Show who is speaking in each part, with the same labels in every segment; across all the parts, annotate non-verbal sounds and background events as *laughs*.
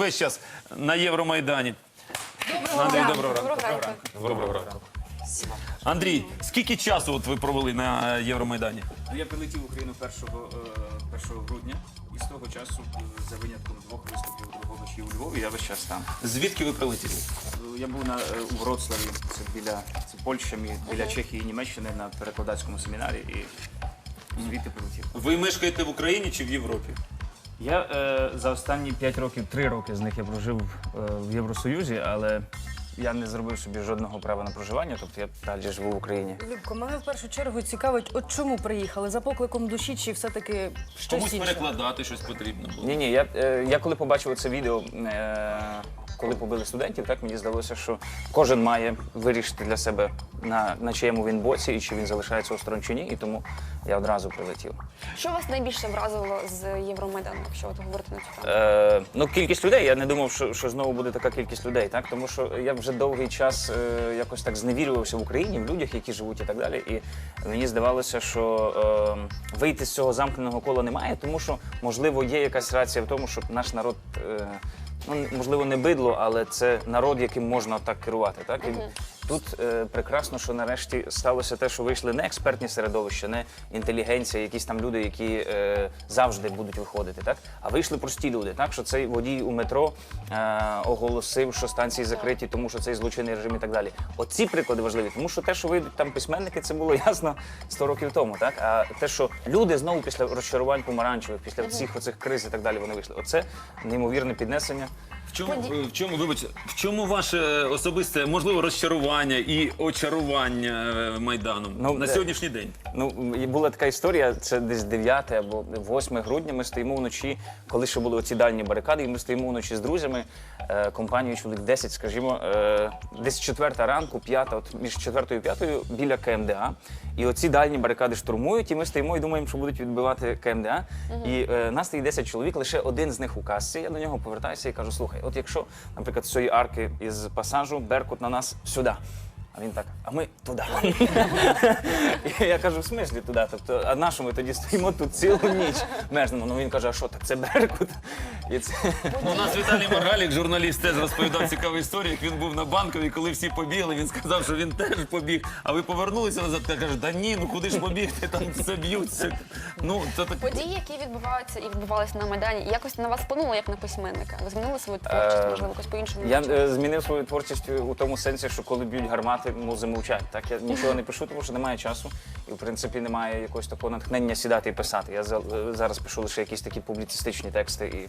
Speaker 1: весь час на Євромайдані. Андрій, доброго ранку.
Speaker 2: Доброго ранку.
Speaker 1: Доброго ранку. Андрій, скільки часу от ви провели на Євромайдані?
Speaker 3: Ну, я прилетів в Україну 1, 1 грудня, і з того часу, е, за винятком двох виступів другого ночі у Львові, я весь час там.
Speaker 1: Звідки ви прилетіли?
Speaker 3: Е, Я був на, е, у Вроцлаві, це біля це Польща, мі- біля Чехії і Німеччини на перекладацькому семінарі, і звідти прилетів.
Speaker 1: Ви мешкаєте в Україні чи в Європі?
Speaker 3: Я е, за останні 5 років, 3 роки з них я прожив е, в Євросоюзі, але я не зробив собі жодного права на проживання, тобто я далі живу в Україні.
Speaker 2: Любко, мене в першу чергу цікавить, от чому приїхали? За покликом душі чи все-таки щось
Speaker 1: Комусь
Speaker 2: інше?
Speaker 1: перекладати щось потрібно було.
Speaker 3: Ні, ні, я, е, я коли побачив це відео, е, коли побили студентів, так мені здалося, що кожен має вирішити для себе на, на чиєму він боці і чи він залишається осторонь чи ні, і тому я одразу прилетів.
Speaker 4: Що вас найбільше вразило з Євромайдану, якщо от говорити на цю тему?
Speaker 3: Е, ну, кількість людей. Я не думав, що, що знову буде така кількість людей, так тому що я вже довгий час е, якось так зневірювався в Україні, в людях, які живуть і так далі. І мені здавалося, що е, вийти з цього замкненого кола немає, тому що можливо є якась рація в тому, що наш народ. Е, Ну, можливо, не бидло, але це народ, яким можна так керувати. Так? І тут е, прекрасно, що нарешті сталося те, що вийшли не експертні середовища, не інтелігенція, якісь там люди, які е, завжди будуть виходити, так? а вийшли прості люди. Так? Що цей водій у метро е, оголосив, що станції закриті, тому що цей злочинний режим і так далі. Оці приклади важливі, тому що те, що вийдуть там письменники, це було *laughs* ясно 100 років тому. Так? А те, що люди знову після розчарувань помаранчевих, після всіх оцих криз і так далі, вони вийшли. Оце неймовірне піднесення.
Speaker 1: В чому, в чому, вибачте, в чому ваше особисте, можливо, розчарування і очарування е, Майданом
Speaker 3: Ну,
Speaker 1: на
Speaker 3: де-
Speaker 1: сьогоднішній день?
Speaker 3: Ну, і була така історія, це десь 9 або 8 грудня. Ми стоїмо вночі, коли ще були оці дальні барикади, і ми стоїмо вночі з друзями, е, компанією чоловік 10, скажімо, е, десь 4 ранку, 5, от між 4 і 5 біля КМДА. І оці дальні барикади штурмують, і ми стоїмо і думаємо, що будуть відбивати КМДА. І е, нас стоїть 10 чоловік, лише один з них у касці. Я до нього повертаюся і кажу: слухай, от якщо, наприклад, цієї арки із пасажу Беркут на нас сюди. А він так, а ми туди. І *laughs* я кажу, в смислі туди? Тобто, а на що ми тоді стоїмо тут цілу ніч мерзнемо? Ну він каже, а що так, це Беркут? І це...
Speaker 1: Ну, у нас Віталій Маргалік, журналіст, теж розповідав цікаву історію, як він був на банковій, коли всі побігли, він сказав, що він теж побіг. А ви повернулися назад та каже, да ні, ну куди ж побігти, там все б'ються. Ну, це так.
Speaker 4: Події, які відбуваються і відбувалися на Майдані, якось на вас вплинуло як на письменника? Ви змінили свою творчість,
Speaker 3: Е,
Speaker 4: можливо, якось по-іншому?
Speaker 3: Я е, змінив свою творчість у тому сенсі, що коли б'ють гармати, музи замовчати. Так я нічого не пишу, тому що немає часу, і в принципі немає якогось такого натхнення сідати і писати. Я е, зараз пишу лише якісь такі публіцистичні тексти і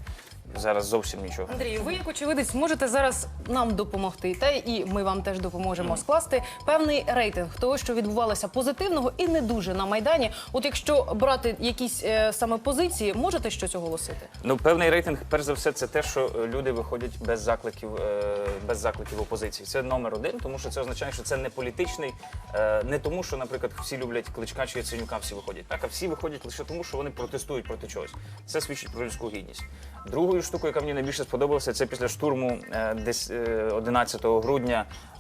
Speaker 3: зараз зовсім нічого.
Speaker 2: Андрію, ви як очевидець можете зараз нам допомогти, та і ми вам теж допоможемо скласти певний рейтинг того, що відбувалося позитивного і не дуже на майдані. От якщо брати якісь е, саме позиції, можете щось оголосити?
Speaker 3: Ну, певний рейтинг, перш за все, це те, що е, люди виходять без закликів, е, без закликів опозиції. Це номер один, тому що це означає, що це не політичний, е, не тому, що, наприклад, всі люблять кличка чи Яценюка, всі виходять. Так, а всі виходять лише тому, що вони протестують проти чогось. Це свідчить про людську гідність. Другою штукою, яка мені найбільше сподобалася, це після штурму е, десь е, 11 грудня, е,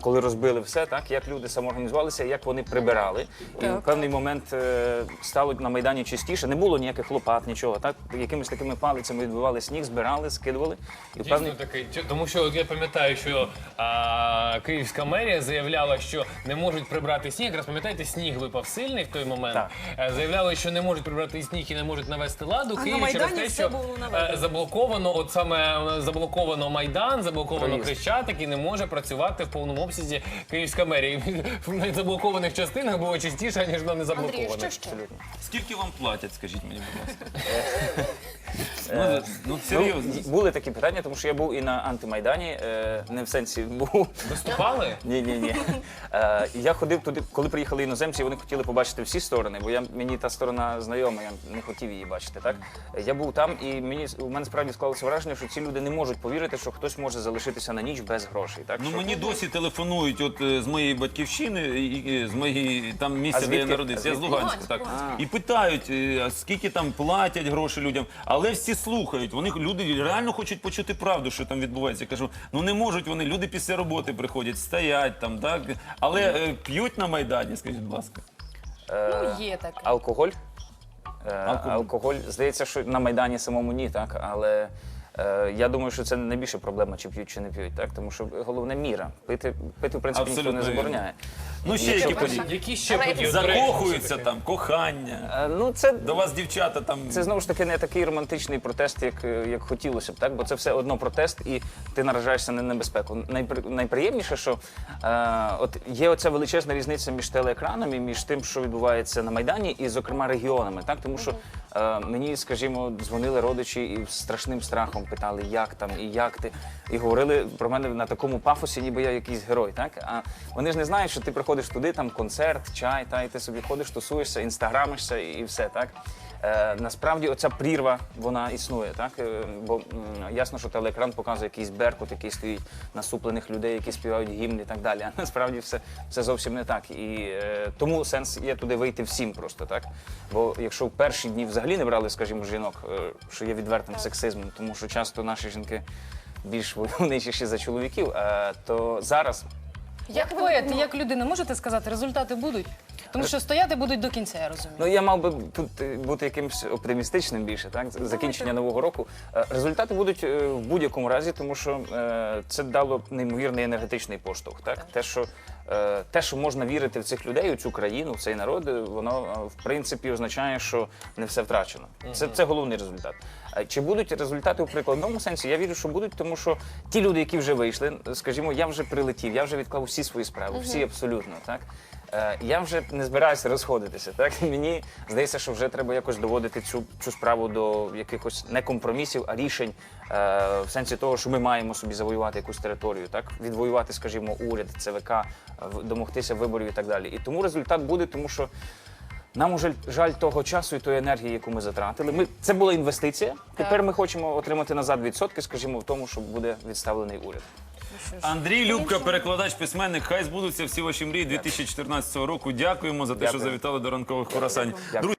Speaker 3: коли розбили все, так як люди самоорганізувалися, як вони прибирали. І в певний момент е, стало на майдані чистіше. Не було ніяких лопат, нічого. Так якимись такими палицями відбивали сніг, збирали, скидували. І
Speaker 5: Дійсно
Speaker 3: певний
Speaker 5: такий, тому що я пам'ятаю, що а, київська мерія заявляла, що не можуть прибрати сніг. Якраз пам'ятаєте, сніг випав сильний в той момент.
Speaker 3: Так.
Speaker 5: Е, Заявляли, що не можуть прибрати сніг і не можуть навести ладу.
Speaker 2: А на
Speaker 5: через те, що
Speaker 2: було
Speaker 5: е, заблоковано, от саме е, заблоковано майдан, заблоковано
Speaker 3: Проїзд.
Speaker 5: Хрещатик і не може працювати в повному обсязі київська мерія. В незаблокованих частинах було частіше ніж на незаблокованих.
Speaker 2: Андрій, що ще?
Speaker 1: Скільки вам платять, скажіть мені, будь ласка? *laughs* Ну, ну, серйозно.
Speaker 3: Ну, були такі питання, тому що я був і на антимайдані, е, не в сенсі був.
Speaker 5: Виступали?
Speaker 3: Ні, ні, ні. Е, я ходив туди, коли приїхали іноземці, вони хотіли побачити всі сторони, бо я мені та сторона знайома, я не хотів її бачити. Так я був там, і мені у мене справді склалося враження, що ці люди не можуть повірити, що хтось може залишитися на ніч без грошей. Так
Speaker 1: Ну
Speaker 3: що-
Speaker 1: мені досі телефонують от е, з моєї батьківщини, і, і з моєї там місця,
Speaker 3: А
Speaker 1: де я
Speaker 3: звідки?
Speaker 1: народився. Я з
Speaker 3: А звідки?
Speaker 1: Луганська, так. І питають, е, а скільки там платять гроші людям, але всі слухають. Вони люди реально хочуть почути правду, що там відбувається. Я кажу, ну не можуть вони. Люди після роботи приходять, стоять там, так але е, п'ють на майдані, скажіть, будь ласка.
Speaker 3: Е,
Speaker 2: Ну, є таке.
Speaker 3: Алкоголь. Е,
Speaker 1: Алкоголь.
Speaker 3: алкоголь. Здається, що на Майдані самому ні, так, але Е, я думаю, що це найбільша проблема, чи п'ють, чи не п'ють, так? Тому що головне міра. Пити, пити в принципі, ніхто
Speaker 1: Абсолютно
Speaker 3: не
Speaker 1: вірно.
Speaker 3: забороняє.
Speaker 1: Ну ще які події.
Speaker 5: Які ще події?
Speaker 1: Закохуються там, кохання.
Speaker 3: Е, Ну, це
Speaker 1: До вас дівчата там.
Speaker 3: Це знову ж таки не такий романтичний протест, як, е, як хотілося б, так? Бо це все одно протест, і ти наражаєшся на небезпеку. Найпри- найприємніше, що е, от є оця величезна різниця між телеекранами, і між тим, що відбувається на Майдані, і, зокрема, регіонами. Так? Тому що е, мені, скажімо, дзвонили родичі і з страшним страхом питали, як там і як ти. І говорили про мене на такому пафосі, ніби я якийсь герой. Так? А вони ж не знають, що ти приходиш туди, там концерт, чай, та, і ти собі ходиш, тусуєшся, інстаграмишся і, і все. так? Е, насправді оця прірва вона існує, так Е, бо м, ясно, що телеекран показує якийсь беркут, який стоїть насуплених людей, які співають гімн і так далі. А насправді все, все зовсім не так. І е, тому сенс є туди вийти всім просто так. Бо якщо в перші дні взагалі не брали, скажімо, жінок, е, що є відвертим сексизмом, тому що часто наші жінки більш *laughs* войовничіші за чоловіків, е, то зараз
Speaker 2: Як поет, як людина, можете сказати, результати будуть? Тому що стояти будуть до кінця, я розумію.
Speaker 3: Ну я мав би тут е, бути якимось оптимістичним більше, так з- закінчення нового року. Е, Результати будуть е, в будь-якому разі, тому що е, це дало неймовірний енергетичний поштовх. Так, те, що е, те, що можна вірити в цих людей, у цю країну, в цей народ, е, воно е, в принципі означає, що не все втрачено. Це, це головний результат. Чи будуть результати у прикладному сенсі? Я вірю, що будуть, тому що ті люди, які вже вийшли, скажімо, я вже прилетів, я вже відклав всі свої справи, всі абсолютно так. Е, Я вже не збираюся розходитися. Так мені здається, що вже треба якось доводити цю, цю справу до якихось не компромісів, а рішень е, в сенсі того, що ми маємо собі завоювати якусь територію, так відвоювати, скажімо, уряд, ЦВК, домогтися виборів і так далі. І тому результат буде, тому що. Нам уже жаль того часу і тої енергії, яку ми затратили. Ми це була інвестиція. Тепер ми хочемо отримати назад відсотки, скажімо, в тому, що буде відставлений уряд.
Speaker 1: Андрій Любка, перекладач, письменник. Хай збудуться всі ваші мрії 2014 року. Дякуємо за те, що завітали до ранкових курасань.
Speaker 3: Дякую.